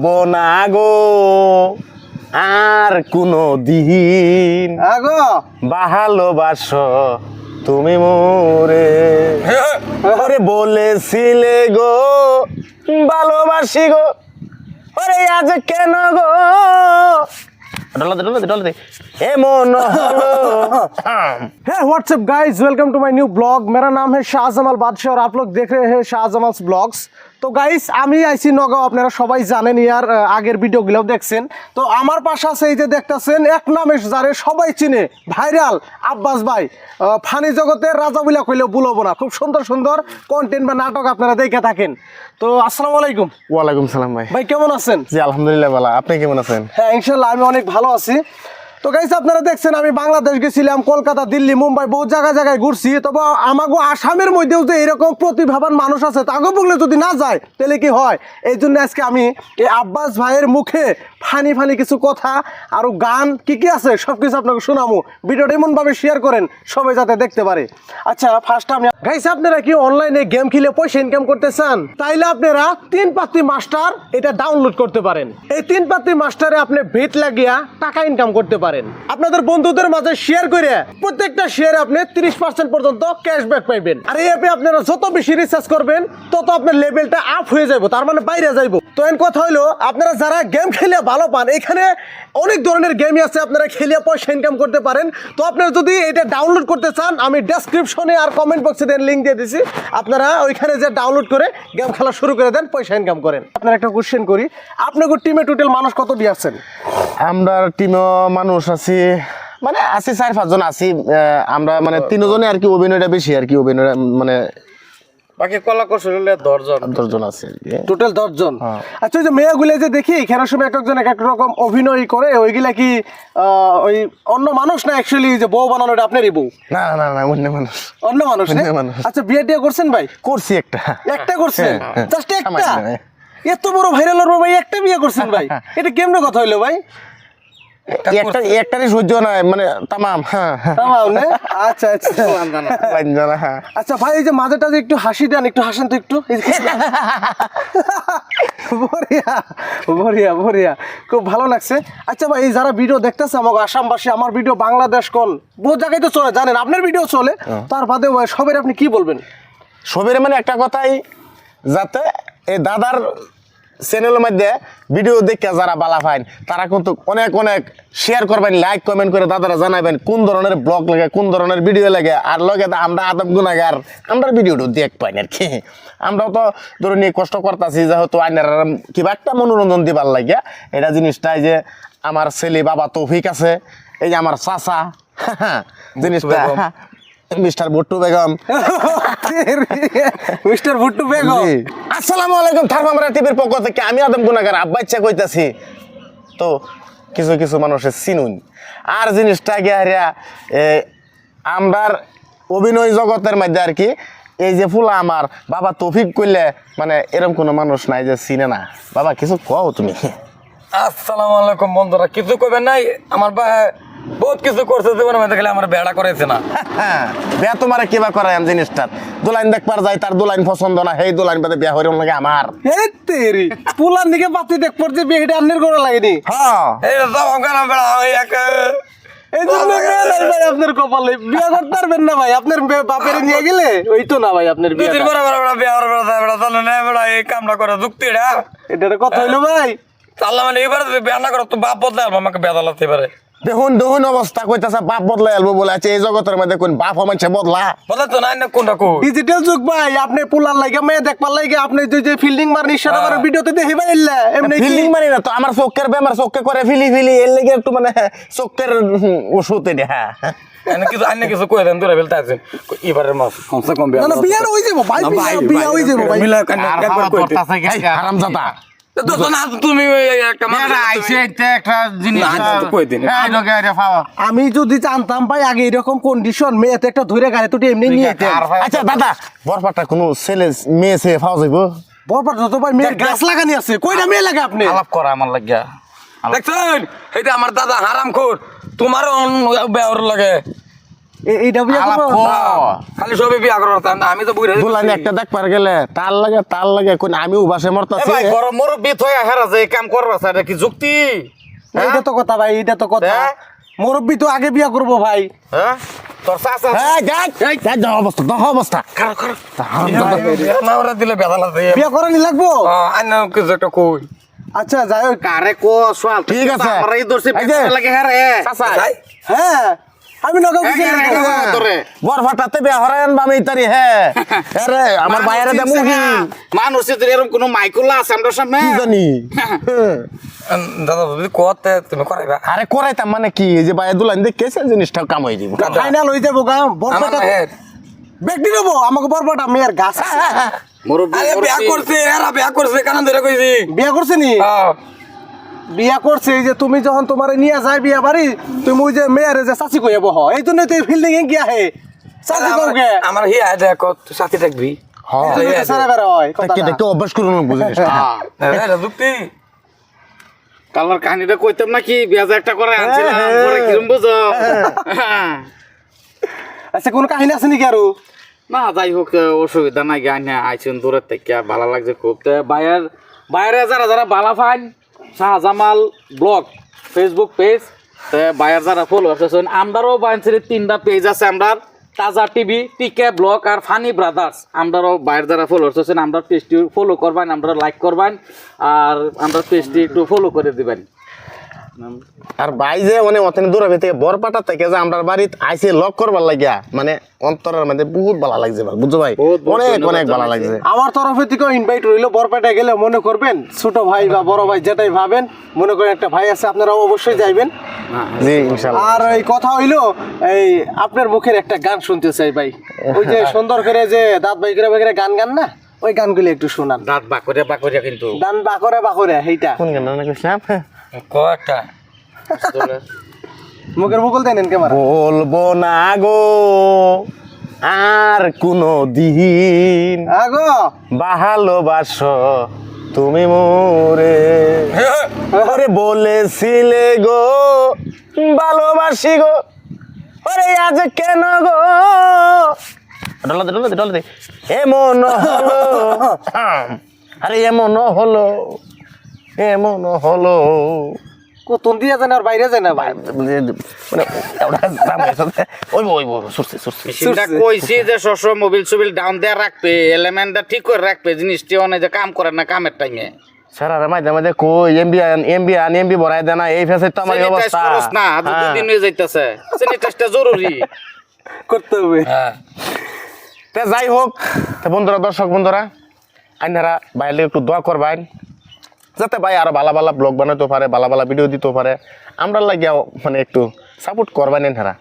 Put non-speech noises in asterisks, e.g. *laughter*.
হব না গো আর কোনো দিন আগো ভালোবাসো তুমি মোরে ওরে বলেছিলে গো ভালোবাসি গো ওরে আজ কেন গো ডলাতে ডলাতে ডলাতে এমন হলো है what's up guys welcome to my new blog मेरा नाम है शाहजमाल बादशाह और आप लोग देख रहे हैं शाहजमाल ब्लॉग्स তো গাইস আমি আইছি নগাঁও আপনারা সবাই জানেন ইয়ার আগের ভিডিওগুলোও দেখছেন। তো আমার পাশে আছে এই যে দেখতেছেন এক নামে যারে সবাই চিনে ভাইরাল আব্বাস ভাই। ফানি জগতের রাজা বলে কইলেও ভুলবো না। খুব সুন্দর সুন্দর কন্টেন্ট বা নাটক আপনারা দেখে থাকেন। তো আসসালামু আলাইকুম। ওয়ালাইকুম সালাম ভাই। ভাই কেমন আছেন? জি আলহামদুলিল্লাহ ভালো। আপনি কেমন আছেন? হ্যাঁ ইনশাল্লাহ আমি অনেক ভালো আছি। তো গাইস আপনারা দেখছেন, আমি বাংলাদেশ গেছিলাম, কলকাতা, দিল্লি, মুম্বাই, বহু জায়গায় জায়গায় ঘুরছি। তবে আমাগো আসামের মধ্যেও যে এরকম প্রতিভাবান মানুষ আছে তাকে বললে যদি না যায়, তাহলে কি হয়? এই জন্য আজকে আমি এই আব্বাস ভাইয়ের মুখে ফানি ফানি কিছু কথা আর গান কি কি আছে সব কিছু আপনাকে শোনামু ভিডিওটা এমনভাবে শেয়ার করেন, সবাই যাতে দেখতে পারে। আচ্ছা ফার্স্ট আমি গাইস আপনারা কি অনলাইনে গেম খেলে পয়সা ইনকাম করতে চান? তাইলে আপনারা তিন পাত্রি মাস্টার এটা ডাউনলোড করতে পারেন। এই তিন পাত্রি মাস্টারে আপনি ভেট লাগিয়া টাকা ইনকাম করতে পারেন। আপনাদের বন্ধুদের মাঝে শেয়ার করে প্রত্যেকটা শেয়ারে আপনি তিরিশ পার্সেন্ট পর্যন্ত ক্যাশব্যাক পাইবেন। আর এই অ্যাপে আপনারা যত বেশি রিসার্চ করবেন, তত আপনার লেভেলটা আপ হয়ে যাব তার মানে বাইরে যাইবো। তো এর কথা হলো আপনারা যারা গেম খেলে ভালো পান, এখানে অনেক ধরনের গেমই আছে, আপনারা খেলে পয়সা ইনকাম করতে পারেন। তো আপনারা যদি এটা ডাউনলোড করতে চান, আমি ডেসক্রিপশনে আর কমেন্ট বক্সে দেন লিঙ্ক দিয়ে দিছি। আপনারা ওইখানে যে ডাউনলোড করে গেম খেলা শুরু করে দেন, পয়সা ইনকাম করেন। আপনার একটা কোশ্চেন করি, আপনাদের টিমে টোটাল মানুষ কত দিয়ে আছেন আমরা টিমও মানুষ আছি মানে আছি চার পাঁচজন আছি আমরা মানে তিনজনে আর কি অভিনয়টা বেশি আর কি অভিনয় মানে বাকি কলা কৌশল হলে দশজন। দশজন আছে টোটাল দশজন। হ্যাঁ। আচ্ছা ওই যে মেয়েগুলো যে দেখি খেলার সময় এক একজন এক এক রকম অভিনয় করে ওইগুলা কি ওই অন্য মানুষ না অ্যাকচুয়ালি যে বউ বানানোটা আপনারই বউ? না না না না অন্য মানুষ। অন্য মানুষ না? অন্য মানুষ। আচ্ছা বিয়ে টিয়ে করছেন ভাই? করছি একটা। একটা করছেন? হ্যাঁ, হ্যাঁ। জাস্ট একটা। এত বড় ভাইরাল ভাই একটা বিয়ে করছেন ভাই? *laughs* এটা কেমনে কথা হইল ভাই? একটা একটারই সহ্য নাই মানে তামাম হ্যাঁ হ্যাঁ। না? আচ্ছা আচ্ছা। *laughs* হ্যাঁ। আচ্ছা ভাই এই যে মাঝেটা যে একটু হাসি দেন একটু হাসেন তো একটু। *laughs* খুব ভালো লাগছে। আচ্ছা ভাই এই যারা ভিডিও দেখতেছে আমাকে আসামবাসী আমার ভিডিও বাংলাদেশ কোন? বহু জায়গায় তো চলে জানেন আপনার ভিডিও চলে। তার বাদে সবের আপনি কি বলবেন? সবের মানে একটা কথাই যাতে এই দাদার চ্যানেলের মধ্যে ভিডিও দেখে যারা বালা পাইন তারা কিন্তু অনেক অনেক শেয়ার করবেন লাইক কমেন্ট করে দাদারা জানাবেন কোন ধরনের ব্লগ লাগে কোন ধরনের ভিডিও লাগে। আর লগে আমরা আদম গুণাগার আমরা ভিডিওটা দেখ পাই আর কি। আমরাও তো ধরুন এই কষ্ট করতেছি যেহেতু আইনার কিবা একটা মনোরঞ্জন দিবার লাগে। এটা জিনিসটাই যে আমার ছেলে বাবা তৌফিক আছে এই যে আমার চাচা জিনিসটা মিস্টার ভুট্টু বেগম। *laughs* মিস্টার ভুট্টু বেগম। আসসালামু আলাইকুম থার্মামরা টিভির পক্ষ থেকে। আমি আদম গুনাগার আব্বা ইচ্ছা কইতাছি। তো কিছু কিছু মানুষের চিনুন। আর জিনিসটা গিয়ে আমরার অভিনয় জগতের মধ্যে আর কি এই যে ফুলা আমার বাবা তৌফিক করলে মানে এরকম কোনো মানুষ নাই যে চিনে না। বাবা কিছু কও তুমি? আসসালামু আলাইকুম বন্ধুরা কিছু কইবেন নাই? আমার ভাই বহুত কিছু করছে জীবনের মধ্যে খালি আমার বেড়া করেছে না। *laughs* হ্যাঁ বিয়া তোমার কিবা করাই আমি জিনিসটার। দুলাইন দেখবার যাই তার দুলাইন পছন্দ না সেই দুলাইন বাদে বিয়া হইরম লাগে আমার। তেরি পুলার নিকে বাতি দেখ পড়ছে বিয়েটা আন্নের করে লাগেনি। হ্যাঁ। এই সব অজ্ঞান বেড়া ওই এক এই জন্য ভাই আপনার কপালে বিয়ে করতে পারবেন না ভাই আপনার বে- বাপের নিয়ে গেলে ওই তো না ভাই আপনার দুই দিন বিয়ে পরে বেড়া বেড়া বিয়া বেড়া বেড়া তাহলে না এই কামটা করে যুক্তি এটা। এটা কথা হইল ভাই তাহলে মানে এবারে যদি বিয়া না করো তো বাপ বদলে আলবো আমাকে বেদা লাগতে পারে দেখুন দেখুন অবস্থা কইতাছে বাপ বদলাই আলবো বলে। আছে এই জগতের মধ্যে কোন বাপ হমানছে বদলা? বলে তো নাই না কোনটা কো ডিজিটাল যুগ ভাই আপনি পুলার লাগে মেয়ে দেখবার লাগে আপনি যে যে ফিল্ডিং মার নিশানা করে ভিডিওতে দেখি ভাই এমনি কি? ফিলিং মানি না তো আমার চোখের বেমার চোখে করে ফিলি ফিলি এর লেগে একটু মানে চোখের ওষুধ এটা হ্যাঁ এনে কিছু আইনে কিছু কই দেন দূরে আছেন এবারের মাস কমসে কম বিয়া না না হই যাব ভাই বিয়া- বিয়া হই যাব ভাই। মিলা একবার কই দে। এটা পাওয়া। আমি যদি জানতাম ভাই আগে এরকম কন্ডিশন মেয়েতে একটা ধরে গাড়ি তুটি এমনি নিয়ে আচ্ছা দাদা। বরপাটা কোনো ছেলে মেয়ে ছেলে পাওয়া যাইবো? বরপাট তো ভাই মেয়ের গাছ লাগানি আছে। কইটা মেয়ে লাগে আপনি? আলাপ করা আমার লাগিয়া। দেখছেন? এটা আমার দাদা হারাম খোর তোমার বেহর লাগে। এইটা বিয়া খালি সবে বিয়া করার তা না, আমি তো বুঝে দুলানি একটা দেখ পার গেলে তার লাগে তার লাগে কোন আমি উবাসে মরতাছি। ভাই গরম মুরব্বী থয়ে হেরা যে কাম করবা এটা কি যুক্তি? এইটা তো কথা ভাই এইটা তো কথা। হ্যাঁ? মুরব্বী তো আগে বিয়া করব ভাই। হ্যাঁ? তোর চাচা এই, দেখ, এই, দেখ অবস্থা খারাপ বিয়া না ওরা দিলে বেদা লাগে বিয়া করানি লাগবো? আন্য কিছু একটা কই। আচ্ছা যাই কারে কো সোয়াল ঠিক আছে। আমরা এই দর্শি লাগে হ্যাঁ রে। চাচা, হ্যাঁ। আমি নগাঁও এই গেছি যে, এই যে, তোরে। বরফাটাতে হরায়ন বামি তারি হ্যাঁ আরে *laughs* আমার বাইরে দে মুহি। মানুষ তোর এরকম কোনো মাইকুলা আছে আমরা সামনে। কি জানি? *laughs* হ্যাঁ। দাদা যদি কতে তুমি করাইবা। আরে করাইতাম মানে কি? এই যে বাইরে দুলানি দেখেছে জিনিসটা কাম হয়ে যাব ফাইনাল হয়ে যাব গা আমার বরপাটা মায়ের। ব্যক্তি নেব? আমাকে বরপাটা মেয়ের গাছ। আরে বিয়া। করছে এরা বিয়া করছে কেন ধরে কইছি। বিয়া করছে নি? হ্যাঁ। বিয়া করছে এই যে তুমি যখন তোমার নিয়ে যায় বিয়া বাড়ি তুমি ওই যে মেয়ের যে চাচি কইয়া বহ এই জন্য তো ফিল্ডিং এ গিয়া হে। চাচি আমার- কওকে আমার হিয়া দেখো তুই সাথে থাকবি হ্যাঁ। এই জন্য তো সারা বেড়া হয় কি দেখতে অভ্যাস করুন বুঝিস হ্যাঁ। যুক্তি। কালার কাহিনীটা কইতাম নাকি? বিয়া যে একটা করে আনছিলাম হ্যাঁ, পরে কিরম বুঝো? আচ্ছা কোন কাহিনী আছে নাকি আরও? না যাই হোক অসুবিধা নাই গান আইছেন দূরের থেকে ভালো লাগছে খুব। তো বাইরের বাইরে যারা যারা বালা ফাইন শাহজামাল ব্লগ ফেসবুক পেজ বায়ার যারা ফলো করতেছেন আমরাও বাইরের তিনটা পেজ আছে আমরা তাজা টিভি টিকে ব্লগ আর ফানি ব্রাদার্স আমরাও বাইর যারা ফলো করতেছেন আমরা পেজটি ফলো করবেন আমরা লাইক করবেন, আর আমরা পেজটি একটু ফলো করে দিবেন। আর ভাই যে মানে অতনে দূর হবে থেকে বরপাটা থেকে যে আমরা বাড়িতে আইসে লক করবার লাগিয়া মানে অন্তরের মধ্যে বহুত ভালো লাগছে ভাই বুঝছ ভাই? অনেক অনেক ভালো। লাগছে। আমার তরফে থেকে ইনভাইট রইল বরপেটা গেলে মনে করবেন ছোট ভাই বা বড় ভাই যেটাই ভাবেন মনে করেন একটা ভাই আছে আপনারা অবশ্যই যাইবেন। জি ইনশাল্লাহ। আর এই কথা হইল এই আপনার মুখের একটা গান শুনতে চাই ভাই। ওই যে সুন্দর করে যে দাঁত বাই করে বাই গান গান না ওই গানগুলি একটু শোনান। দাঁত বাকরিয়া বাকরিয়া কিন্তু। দান বাকরে বাকরে সেইটা। কোন গান? না কইছিলাম ক একটা *laughs* মুখের মুকুল দেন ক্যামেরা বলব না গো আর কোনো দিন। আগো। ভালোবাসো তুমি মোরে। ওরে বলেছিলে গো ভালোবাসি গো। ওরে আজ কেন গো? ডলা দে ডলা দে ডলা দে। এমন হলো। *laughs* আরে এমন হলো। এমন হলো? কোতন দিয়া জানে আর বাইরে যায় না ভাই? মানে ওটা দাম হয়েছে ওই ওই ওই সুরছে সুরছে মেশিনটা কইছি যে শস্য মোবিল সুবিল ডাউন দিয়ে রাখবে এলিমেন্টটা ঠিক করে রাখবে জিনিসটি অনেক যে কাম করে না কামের টাইমে মাঝে মাঝে কই এমবি আন এমবি আন এমবি ভরাই দেনা এই ফেসে তো আমার অবস্থা। না দু হ্যাঁ। দিন হয়ে যাইতেছে। স্যানিটাইজটা জরুরি। করতে হবে। হ্যাঁ। তে যাই হোক তে বন্ধুরা দর্শক বন্ধুরা আইনারা বাইরে একটু দোয়া করবেন। যাতে ভাই আরও ভালো ভালো ব্লগ বানাতে পারে, ভালো ভালো ভিডিও দিতে পারে। আমরা লাগিয়াও মানে একটু সাপোর্ট করবেন এনারা